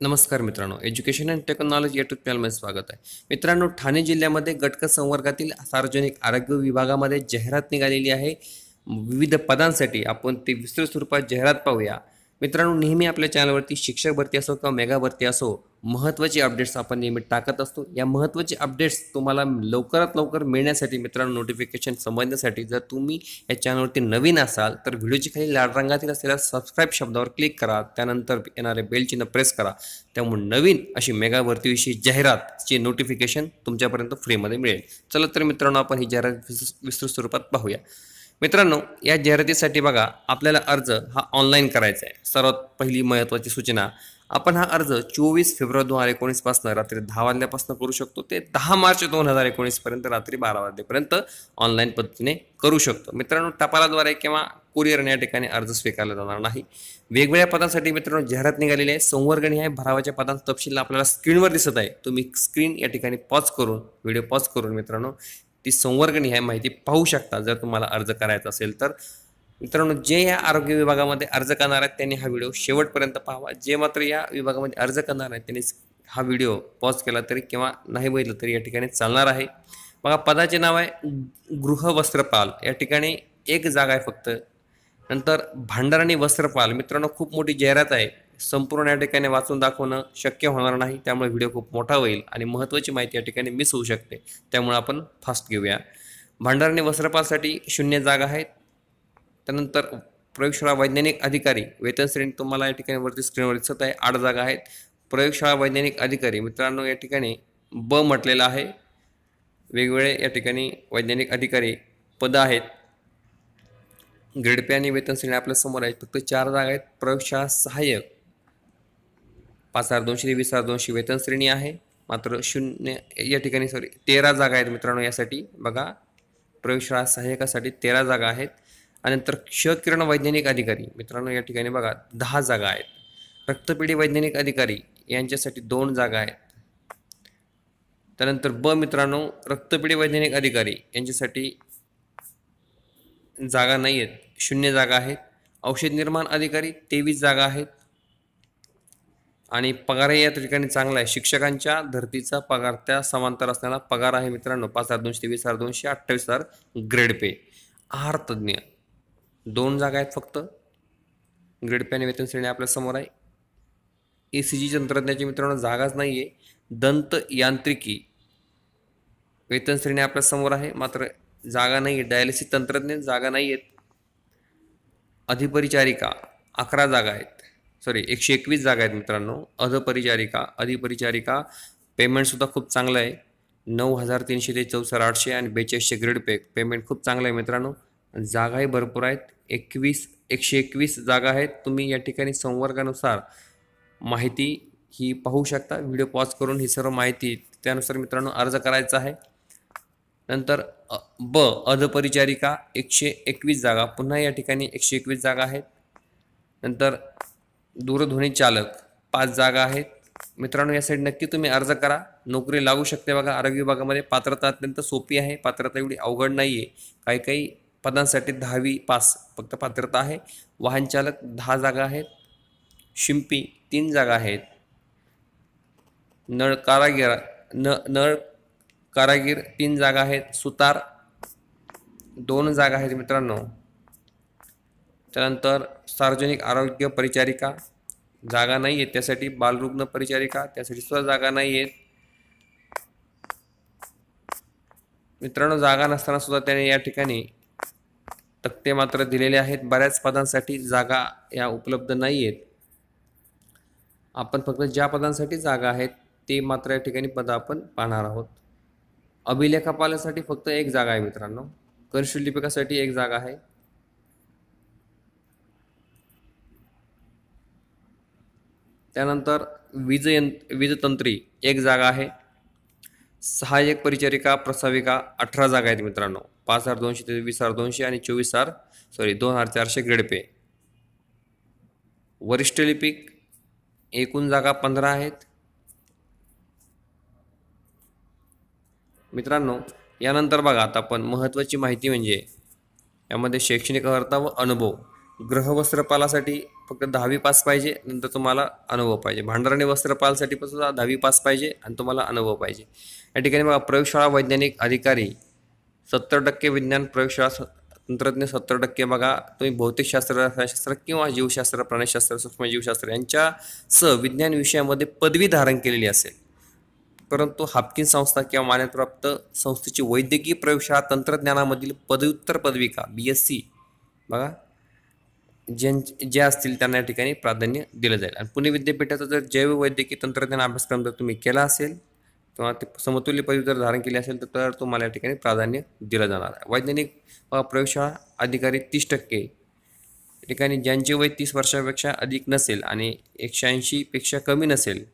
नमस्कार मित्रांनो education and technology YouTube चॅनलमध्ये स्वागत आहे. मित्रांनो ठाणे जिल्ह्यामध्ये गटक संवर्गातील सार्वजनिक आरोग्य विभागामध्ये जाहिरात निघालेली आहे. विविध पदांसाठी आपण ते विस्तृत स्वरूपात जाहिरात पाहूया. मित्रांनो नेहमी आपल्या चॅनलवरती शिक्षक भरती असो किंवा मेगा भरती असो महत्त्वाची अपडेट्स आपण नेहमी टाकत असतो. या महत्त्वाचे अपडेट्स तुम्हाला लवकरात लवकर मिळण्यासाठी मित्रांनो नोटिफिकेशन समजण्यासाठी जर तुम्ही या चॅनलवरती नवीन असाल तर व्हिडिओची खाली लाल रंगातील असलेल्या सबस्क्राईब शब्दावर क्लिक करा. त्यानंतर येणारे बेल चिन्ह प्रेस करा. त्यामुळे नवीन अशी मेगा भरतीविषयी जाहिरातची नोटिफिकेशन तुमच्यापर्यंत फ्रीमध्ये मिळेल. चला तर मित्रांनो आपण ही जाहिरात विस्तृत स्वरूपात पाहूया. मित्रांनो या जाहिरातीसाठी बघा आपल्याला अर्ज हा ऑनलाईन करायचा आहे. सर्वात पहिली महत्त्वाची सूचना आपण हा अर्ज चोवीस फेब्रुवारी दोन हजार एकोणीसपासून रात्री दहा वाजल्यापासून करू शकतो. ते दहा मार्च दोन हजार एकोणीसपर्यंत रात्री बारा वाजेपर्यंत ऑनलाईन पद्धतीने करू शकतो. मित्रांनो टपालाद्वारे किंवा कुरिअरने या ठिकाणी अर्ज स्वीकारला जाणार नाही. वेगवेगळ्या पदांसाठी मित्रांनो जाहिरात निघालेली आहे. संवर्गणी आहे. भरावाच्या पदांचा तपशील आपल्याला स्क्रीनवर दिसत आहे. तुम्ही स्क्रीन या ठिकाणी पॉज करून व्हिडिओ पॉज करून मित्रांनो ती संवर्गणी आहे माहिती पाहू शकता. जर तुम्हाला अर्ज करायचा असेल तर. मित्रांनो जे या आरोग्य विभागामध्ये अर्ज करणार आहेत त्यांनी हा व्हिडिओ शेवटपर्यंत पाहावा. जे मात्र या विभागामध्ये अर्ज करणार आहेत त्यांनी हा व्हिडिओ पॉज केला तरी किंवा नाही बघितलं तरी या ठिकाणी चालणार आहे. बघा पदाचे नाव आहे गृहवस्त्रपाल. या ठिकाणी एक जागा आहे फक्त. नंतर भांडार आणि वस्त्रपाल. मित्रांनो खूप मोठी जाहिरात आहे. संपूर्ण या ठिकाणी वाचून दाखवणं शक्य होणार नाही. त्यामुळे व्हिडिओ खूप मोठा होईल आणि महत्त्वाची माहिती या ठिकाणी मिस होऊ शकते. त्यामुळे आपण फास्ट घेऊया. भांडार वस्त्रपासाठी वस्त्रपालसाठी शून्य जागा आहेत. त्यानंतर प्रयोगशाळा वैज्ञानिक अधिकारी वेतन श्रेणी तुम्हाला या ठिकाणी वरती स्क्रीनवर दिसत आहे. आठ जागा आहेत. प्रयोगशाळा वैज्ञानिक अधिकारी मित्रांनो या ठिकाणी ब म्हटलेलं आहे. वेगवेगळे या ठिकाणी वैज्ञानिक अधिकारी पदं आहेत. ग्रेड पे आणि वेतन श्रेणी आपल्यासमोर आहेत. फक्त चार जागा आहेत. प्रयोगशाळा सहाय्यक पाच हजार दोनशे ते वीस हजार दोनशे वेतन श्रेणी आहे. मात्र शून्य या ठिकाणी सॉरी तेरा जागा आहेत मित्रांनो यासाठी. बघा प्रयोगशाळा सहाय्यकासाठी तेरा जागा आहेत. आणि नंतर क्षकिरण वैज्ञानिक अधिकारी मित्रांनो या ठिकाणी बघा दहा जागा आहेत. रक्तपिढी वैज्ञानिक अधिकारी यांच्यासाठी दोन जागा आहेत. त्यानंतर ब मित्रांनो रक्तपिढी वैज्ञानिक अधिकारी यांच्यासाठी जागा नाही आहेत शून्य जागा आहेत. औषध निर्माण अधिकारी तेवीस जागा आहेत. आणि पगारही या ठिकाणी चांगला आहे. शिक्षकांच्या धर्तीचा पगार त्या समांतर असणारा पगार आहे मित्रांनो पाच हजार दोनशे तेवीस हजार दोनशे अठ्ठावीस हजार ग्रेड पे आहार तज्ज्ञ दोन जागा आहेत फक्त. ग्रेड पे आणि वेतन श्रेणी आपल्यासमोर आहे. ए सी जी तंत्रज्ञाची मित्रांनो जागाच नाही आहे दंत यांत्रिकी वेतन श्रेणी आपल्यासमोर आहे. मात्र जागा नाही आहे डायलिसिस तंत्रज्ञ जागा नाही आहेत अधिपरिचारिका अकरा जागा आहेत. सॉरी एकशे एकवीस जागा आहेत मित्रांनो. अधपरिचारिका अधिपरिचारिका पेमेंटसुद्धा खूप चांगलं आहे. नऊ हजार तीनशे ते चौसष्ट आठशे आणि बेचाळीसशे ग्रेड पे पेमेंट खूप चांगलं आहे मित्रांनो. जागाही भरपूर आहेत. एकवीस एकशे एकवीस जागा आहेत. तुम्ही या ठिकाणी संवर्गानुसार माहिती ही पाहू शकता. व्हिडिओ पॉज करून ही सर्व माहिती त्यानुसार मित्रांनो अर्ज करायचा आहे. नंतर ब अधपरिचारिका एकशे एकवीस जागा. पुन्हा या ठिकाणी एकशे एकवीस जागा आहेत. नंतर दूरध्वनी चालक पाच जागा आहेत. मित्रांनो यासाठी नक्की तुम्ही अर्ज करा. नोकरी लागू शकते बघा. आरोग्य विभागामध्ये पात्रता अत्यंत सोपी आहे. पात्रता एवढी अवघड नाही आहे काही काही पदांसाठी दहावी पास फक्त पात्रता आहे. वाहन चालक दहा जागा आहेत. शिंपी तीन जागा आहेत. नळ कारागीर न नळ कारागीर तीन जागा आहेत. सुतार दोन जागा आहेत मित्रांनो. त्यानंतर सार्वजनिक आरोग्य परिचारिका जागा नाही आहेत त्यासाठी बालरुग्ण परिचारिका त्यासाठी सुद्धा जागा नाही आहेत मित्रांनो जागा नसताना सुद्धा त्याने या ठिकाणी तक्ते मात्र दिलेले आहेत. बऱ्याच पदांसाठी जागा या उपलब्ध नाही आहेत. आपण फक्त ज्या पदांसाठी जागा आहेत ते मात्र या ठिकाणी पदं आपण पाहणार आहोत. अभिलेखापालासाठी फक्त एक जागा आहे मित्रांनो. करशु लिपिकासाठी एक जागा आहे. त्यानंतर वीज यंत्र वीजतंत्री एक जागा आहे. सहाय्यक परिचारिका प्रसाविका अठरा जागा आहेत मित्रांनो. पाच हजार दोनशे ते वीस हजार दोनशे आणि चोवीस हजार सॉरी दोन हजार चारशे ग्रेड पे वरिष्ठ लिपिक एकूण जागा पंधरा आहेत. मित्रांनो यानंतर बघा आता आपण महत्त्वाची माहिती म्हणजे यामध्ये शैक्षणिक अर्हता व अनुभव. ग्रहवस्त्रपालासाठी फक्त दहावी पास पाहिजे नंतर तुम्हाला अनुभव पाहिजे. भांडारणी वस्त्रपालसाठी पण सुद्धा दहावी पास पाहिजे आणि तुम्हाला अनुभव पाहिजे. या ठिकाणी बघा प्रयोगशाळा वैज्ञानिक अधिकारी सत्तर टक्के विज्ञान प्रयोगशाळा स- तंत्रज्ञ सत्तर टक्के बघा तुम्ही भौतिकशास्त्र रसायनशास्त्र किंवा जीवशास्त्र प्राणीशास्त्र सूक्ष्मजीवशास्त्र यांच्यासह विज्ञान विषयामध्ये पदवी धारण केलेली असेल. परंतु हापकिन संस्था किंवा मान्यताप्राप्त संस्थेची वैद्यकीय प्रयोगशाळा तंत्रज्ञानामधील पदव्युत्तर पदविका बी एस सी बघा ज्यां जे असतील त्यांना या ठिकाणी प्राधान्य दिलं जाईल. आणि पुणे विद्यापीठाचा जर जैव वैद्यकीय तंत्रज्ञान अभ्यासक्रम जर तुम्ही केला असेल किंवा ते समतुल्य पदवी जर धारण केली असेल तर तुम्हाला या ठिकाणी प्राधान्य दिलं जाणार आहे. वैज्ञानिक व प्रयोगशाळा अधिकारी तीस टक्के. ठिकाणी ज्यांचे वय तीस वर्षापेक्षा अधिक नसेल आणि एकशे ऐंशीपेक्षा कमी नसेल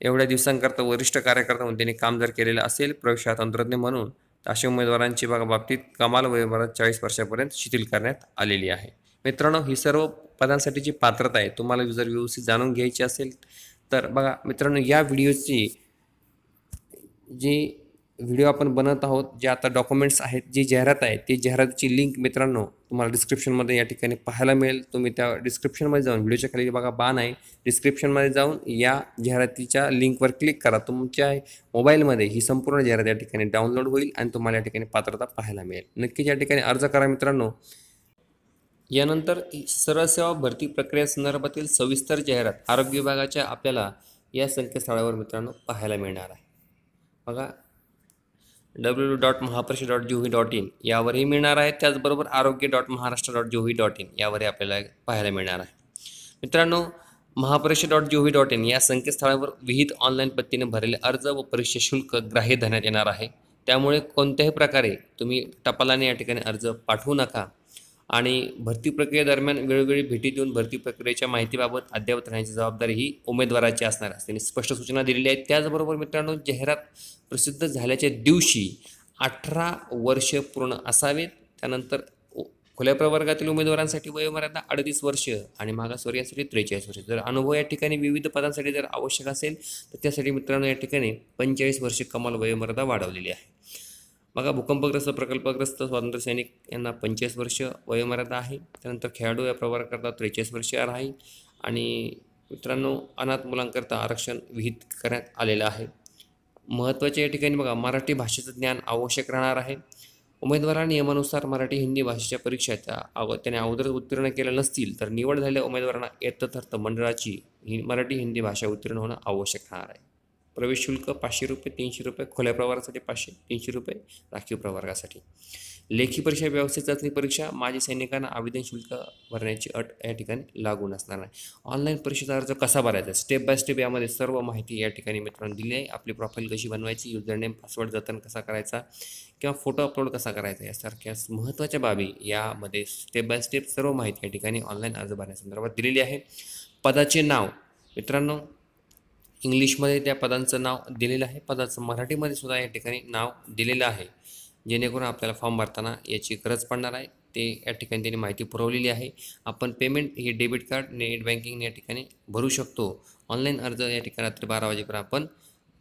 एवढ्या दिवसांकरता वरिष्ठ कार्यकर्ता म्हणून त्यांनी काम जर केलेलं असेल प्रयोगशाळा तंत्रज्ञ म्हणून अशा उमेदवारांची बाबतीत कमाल वयोमर्यादा चाळीस वर्षापर्यंत शिथिल करण्यात आलेली आहे. मित्रांनो ही सर्व पदांसाठीची पात्रता आहे तुम्हाला जर व्यवस्थित जाणून घ्यायची असेल तर बघा मित्रांनो या व्हिडिओची जी व्हिडिओ आपण बनवत आहोत जे आता डॉक्युमेंट्स आहेत जी जाहिरात आहे ती जाहिरातीची लिंक मित्रांनो तुम्हाला डिस्क्रिप्शनमध्ये या ठिकाणी पाहायला मिळेल. तुम्ही त्या डिस्क्रिप्शनमध्ये जाऊन व्हिडिओच्या खाली बघा बाण आहे. डिस्क्रिप्शनमध्ये जाऊन या जाहिरातीच्या लिंकवर क्लिक करा. तुमच्या मोबाईलमध्ये ही संपूर्ण जाहिरात या ठिकाणी डाउनलोड होईल आणि तुम्हाला या ठिकाणी पात्रता पाहायला मिळेल. नक्कीच या ठिकाणी अर्ज करा मित्रांनो. यानंतर सरळ सेवा भरती प्रक्रियेसंदर्भातील सविस्तर जाहिरात आरोग्य विभागाच्या आपल्याला या संकेतस्थळावर मित्रांनो पाहायला मिळणार आहे. बघा. W dot Mahaparishad dot G V dot in यावरही मिळणार आहे. त्याचबरोबर Arogya dot Maharashtra dot G V dot in यावरही आपल्याला पाहायला मिळणार आहे. मित्रांनो Mahaparishad dot G V dot in या संकेतस्थळावर विहित ऑनलाईन पद्धतीने भरलेले अर्ज व परीक्षा शुल्क ग्राह्य धरण्यात येणार आहे. त्यामुळे कोणत्याही प्रकारे तुम्ही टपालाने या ठिकाणी अर्ज पाठवू नका. आणि भरती प्रक्रियेदरम्यान वेळोवेळी भेटी देऊन भरती प्रक्रियेच्या माहितीबाबत अद्ययावत राहण्याची जबाबदारी ही उमेदवाराची असणार असते त्यांनी स्पष्ट सूचना दिलेली आहे त्याचबरोबर मित्रांनो जाहिरात प्रसिद्ध झाल्याच्या दिवशी अठरा वर्ष पूर्ण असावेत. त्यानंतर खुल्या प्रवर्गातील उमेदवारांसाठी वयोमर्यादा अडतीस वर्ष आणि मागासवर्गासाठी त्रेचाळीस वर्ष. जर अनुभव या ठिकाणी विविध पदांसाठी जर आवश्यक असेल तर त्यासाठी मित्रांनो या ठिकाणी पंचेचाळीस वर्ष कमाल वयोमर्यादा वाढवलेली आहे. बघा भूकंपग्रस्त प्रकल्पग्रस्त स्वातंत्र्य सैनिक यांना पंचेचाळीस वर्ष वयोमर्यादा आहे. त्यानंतर खेळाडू या प्रवर्गाकरता त्रेचाळीस वर्ष राहील आणि मित्रांनो अनाथ मुलांकरता आरक्षण विहित करण्यात आलेलं आहे. महत्त्वाचे या ठिकाणी बघा मराठी भाषेचं ज्ञान आवश्यक राहणार आहे. उमेदवारा नियमानुसार मराठी हिंदी भाषेच्या परीक्षेच्या अगो त्याने अगोदर उत्तीर्ण केल्या नसतील तर निवड झालेल्या उमेदवारांना येतथर्थ मंडळाची ही मराठी हिंदी भाषा उत्तीर्ण होणं आवश्यक राहणार आहे. प्रवेश शुल्क पाचशे रुपये तीनशे रुपये खुल्या प्रवारासाठी पाचशे तीनशे रुपये राखीव प्रवर्गासाठी. लेखी परीक्षा व्यवस्थित चाचणी परीक्षा माजी सैनिकांना आवेदन शुल्क भरण्याची अट या ठिकाणी लागू नसणार नाही. ऑनलाईन परीक्षेचा अर्ज कसा भरायचा? स्टेप बाय स्टेप यामध्ये सर्व माहिती या ठिकाणी मित्रांनो दिली आहे. आपली प्रोफाईल कशी बनवायची? युजर नेम पासवर्ड जतन कसा करायचा? किंवा फोटो अपलोड कसा करायचा? यासारख्या महत्त्वाच्या बाबी यामध्ये स्टेप बाय स्टेप सर्व माहिती या ठिकाणी ऑनलाईन अर्ज भरण्यासंदर्भात दिलेली आहे. पदाचे नाव मित्रांनो इंग्लिशमध्ये त्या पदांचं नाव दिलेलं आहे. पदाचं मराठीमध्ये सुद्धा या ठिकाणी नाव दिलेलं आहे. जेणेकरून आपल्याला फॉर्म भरताना याची गरज पडणार आहे. ते या ठिकाणी त्यांनी माहिती पुरवलेली आहे. आपण पेमेंट हे डेबिट कार्ड नेट बँकिंग या ठिकाणी भरू शकतो. ऑनलाईन अर्ज या ठिकाणी रात्री बारा वाजेपर्यंत आपण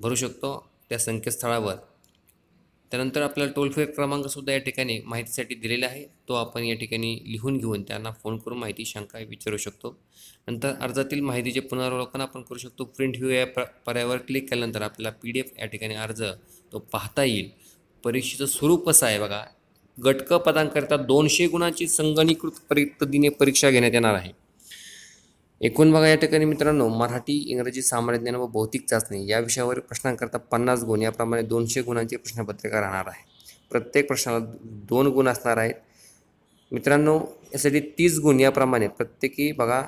भरू शकतो. त्या संकेतस्थळावर. त्यानंतर आपल्याला टोल फ्री क्रमांकसुद्धा या ठिकाणी माहितीसाठी दिलेला आहे. तो आपण या ठिकाणी लिहून घेऊन त्यांना फोन करून माहिती शंका विचारू शकतो. नंतर अर्जातील माहितीचे पुनरावलोकन आपण करू शकतो प्रिंट व्ह्यू या पर्यायावर क्लिक केल्यानंतर आपल्याला पी डी एफ या ठिकाणी अर्ज तो पाहता येईल. परीक्षेचं स्वरूप कसं आहे बघा. गटक पदांकरिता दोनशे गुणांची संगणीकृत पद्धतीने परीक्षा घेण्यात येणार आहे. एकूण बघा या ठिकाणी मित्रांनो मराठी इंग्रजी सामान्य ज्ञान व भौतिक चाचणी या विषयावर प्रश्नांकरता पन्नास गुण याप्रमाणे दोनशे गुणांची प्रश्नपत्रिका राहणार आहे. प्रत्येक प्रश्नाला दोन गुण असणार आहेत. मित्रांनो यासाठी तीस गुण याप्रमाणे प्रत्येकी बघा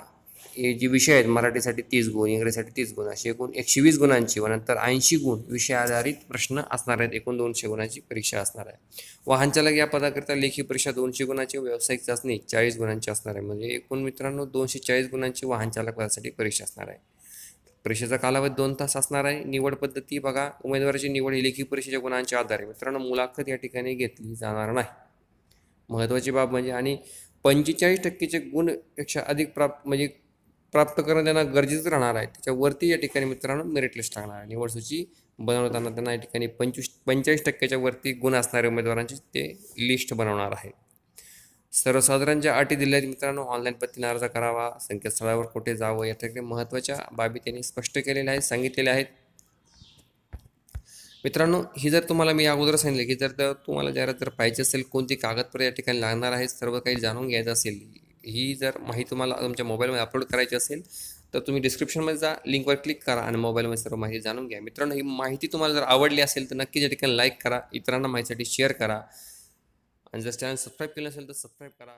हे जे विषय आहेत मराठीसाठी तीस गुण इंग्रजीसाठी तीस गुण असे एकूण एकशे वीस गुणांची व नंतर ऐंशी गुण विषय आधारित प्रश्न असणार आहेत. एकूण दोनशे गुणांची परीक्षा असणार आहे. वाहन चालक या पदाकरिता लेखी परीक्षा दोनशे गुणांची व्यावसायिक चाचणी चाळीस गुणांची असणार आहे. म्हणजे एकूण मित्रांनो दोनशे चाळीस गुणांची वाहन चालक पदासाठी परीक्षा असणार आहे. परीक्षेचा कालावधी दोन तास असणार आहे. निवड पद्धती बघा. उमेदवाराची निवड ही लेखी परीक्षेच्या गुणांच्या आधारे. मित्रांनो मुलाखत या ठिकाणी घेतली जाणार नाही. महत्त्वाची बाब म्हणजे आणि पंचेचाळीस टक्केचे गुणपेक्षा अधिक प्राप्त म्हणजे प्राप्त करणं त्यांना गरजेचं राहणार आहे. त्याच्यावरती या ठिकाणी मित्रांनो मेरिट लिस्ट टाकणार आहे. निवड सूची बनवताना त्यांना या ठिकाणी पंचवीस पंचेचाळीस टक्क्याच्या वरती गुण असणाऱ्या उमेदवारांची ते लिस्ट बनवणार आहे. सर्वसाधारण ज्या अटी दिल्या आहेत मित्रांनो ऑनलाईन पद्धतीने अर्ज करावा संकेतस्थळावर कुठे जावं या ठिकाणी महत्त्वाच्या बाबी त्यांनी स्पष्ट केलेल्या आहेत सांगितलेल्या आहेत. मित्रांनो ही जर तुम्हाला मी अगोदर सांगितलं की जर तर तुम्हाला जाहिरात जर पाहिजे असेल कोणती कागदपत्र या ठिकाणी लागणार आहेत सर्व काही जाणून घ्यायचं असेल ही जर माहिती तुम्हाला तुमच्या मोबाईलमध्ये अपलोड करायची असेल तर तुम्ही डिस्क्रिप्शनमध्ये जा लिंकवर क्लिक करा आणि मोबाईलमध्ये सर्व माहिती जाणून घ्या. मित्रांनो ही माहिती तुम्हाला जर आवडली असेल तर नक्की या ठिकाणी लाईक करा इतरांना माहितीसाठी शेअर करा. आणि जर चॅनल सबस्क्राईब केलं असेल तर सबस्क्राईब करा.